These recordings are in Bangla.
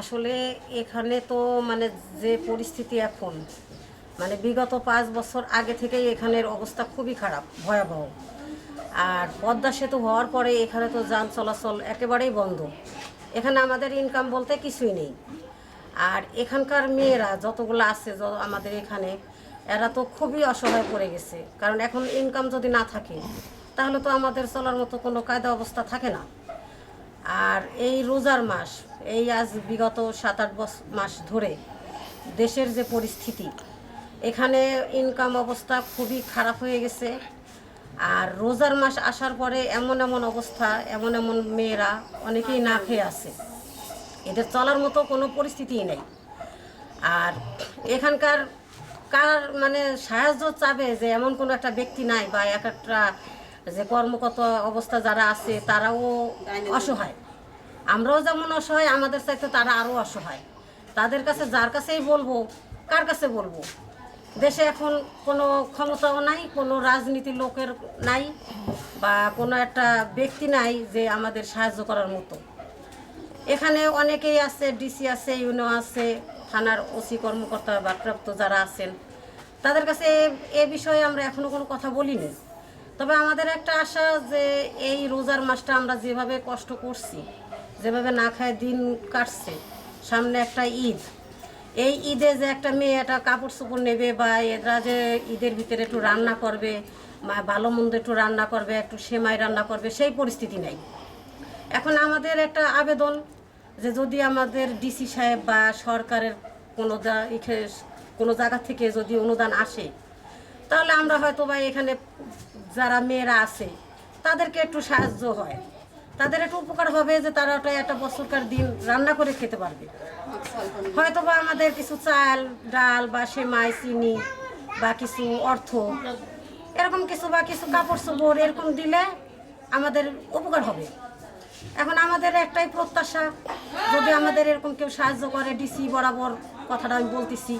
আসলে এখানে তো মানে যে পরিস্থিতি এখন মানে বিগত পাঁচ বছর আগে থেকেই এখানের অবস্থা খুবই খারাপ, ভয়াবহ। আর পদ্মা সেতু হওয়ার পরে এখানে তো যান চলাচল একেবারেই বন্ধ। এখানে আমাদের ইনকাম বলতে কিছুই নেই। আর এখানকার মেয়েরা যতগুলো আছে আমাদের এখানে, এরা তো খুবই অসহায় পড়ে গেছে। কারণ এখন ইনকাম যদি না থাকে, তাহলে তো আমাদের চলার মতো কোনো কায়দা অবস্থা থাকে না। আর এই রোজার মাস, এই আজ বিগত সাত আট মাস ধরে দেশের যে পরিস্থিতি, এখানে ইনকাম অবস্থা খুবই খারাপ হয়ে গেছে। আর রোজার মাস আসার পরে এমন এমন অবস্থা, এমন এমন মেয়েরা অনেকেই না খেয়ে আছে। এদের চলার মতো কোনো পরিস্থিতিই নেই। আর এখানকার কার মানে সাহায্য চাবে যে এমন কোনো একটা ব্যক্তি নাই বা এক একটা যে কর্মকর্তা অবস্থা যারা আছে, তারাও অসহায়। আমরাও যেমন অসহায়, আমাদের চাইতে তারা আরও অসহায়। তাদের কাছে যার কাছেই বলব, কার কাছে বলব? দেশে এখন কোনো ক্ষমতাও নাই, কোনো রাজনীতি লোকের নাই, বা কোনো একটা ব্যক্তি নাই যে আমাদের সাহায্য করার মতো। এখানে অনেকেই আছে ডিসি আছে, ইউনো আছে, থানার ওসি কর্মকর্তা বা প্রাপ্ত যারা আছেন, তাদের কাছে এ- বিষয়ে আমরা এখনও কোনো কথা বলিনি। তবে আমাদের একটা আশা যে এই রোজার মাসটা আমরা যেভাবে কষ্ট করছি, যেভাবে না খায় দিন কাটছে, সামনে একটা ঈদ। এই ঈদে যে একটা মেয়ে একটা কাপড় চোপড় নেবে বা এরা যে ঈদের ভিতরে একটু রান্না করবে ভালো মন্দ একটু রান্না করবে, একটু সেমাই রান্না করবে, সেই পরিস্থিতি নেই। এখন আমাদের একটা আবেদন যে যদি আমাদের ডিসি সাহেব বা সরকারের কোনো কোনো জায়গা থেকে যদি অনুদান আসে তাহলে আমরা হয়তো বা এখানে যারা মেয়েরা আছে, তাদেরকে একটু সাহায্য হয়। তাদের একটু উপকার হবে যে তারা ওটা একটা বছরকার দিন রান্না করে খেতে পারবে। হয়তো বা আমাদের কিছু চাল, ডাল বা সেমাই, চিনি বা কিছু অর্থ, এরকম কিছু বা কিছু কাপড় চোপড় এরকম দিলে আমাদের উপকার হবে। এখন আমাদের একটাই প্রত্যাশা, যদি আমাদের এরকম কেউ সাহায্য করে, ডিসি বরাবর কথাটা আমি বলতেছি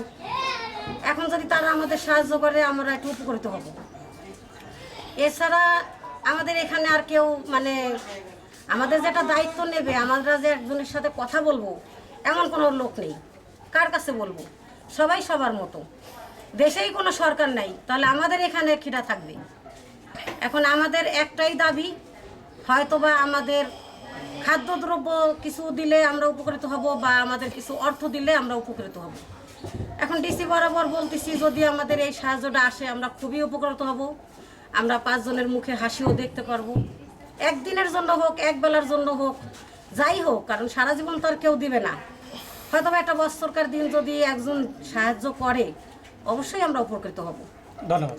এখন যদি তারা আমাদের সাহায্য করে, আমরা একটু উপকৃত হব। এছাড়া আমাদের এখানে আর কেউ মানে আমাদের যেটা দায়িত্ব নেবে, আমরা যে একজনের সাথে কথা বলব, এমন কোনো লোক নেই। কার কাছে বলব? সবাই সবার মতো। দেশেই কোনো সরকার নাই, তাহলে আমাদের এখানে খিটা থাকবে। এখন আমাদের একটাই দাবি, হয়তোবা আমাদের খাদ্যদ্রব্য কিছু দিলে আমরা উপকৃত হব বা আমাদের কিছু অর্থ দিলে আমরা উপকৃত হব। এখন ডিসি বরাবর বলতেছি, যদি আমাদের এই সাহায্যটা আসে, আমরা খুবই উপকৃত হব। আমরা পাঁচজনের মুখে হাসিও দেখতে পারব। একদিনের জন্য হোক, এক বেলার জন্য হোক, যাই হোক, কারণ সারা জীবন তো আর কেউ দিবে না। হয়তো একটা বছরকার দিন যদি একজন সাহায্য করে, অবশ্যই আমরা উপকৃত হব। ধন্যবাদ।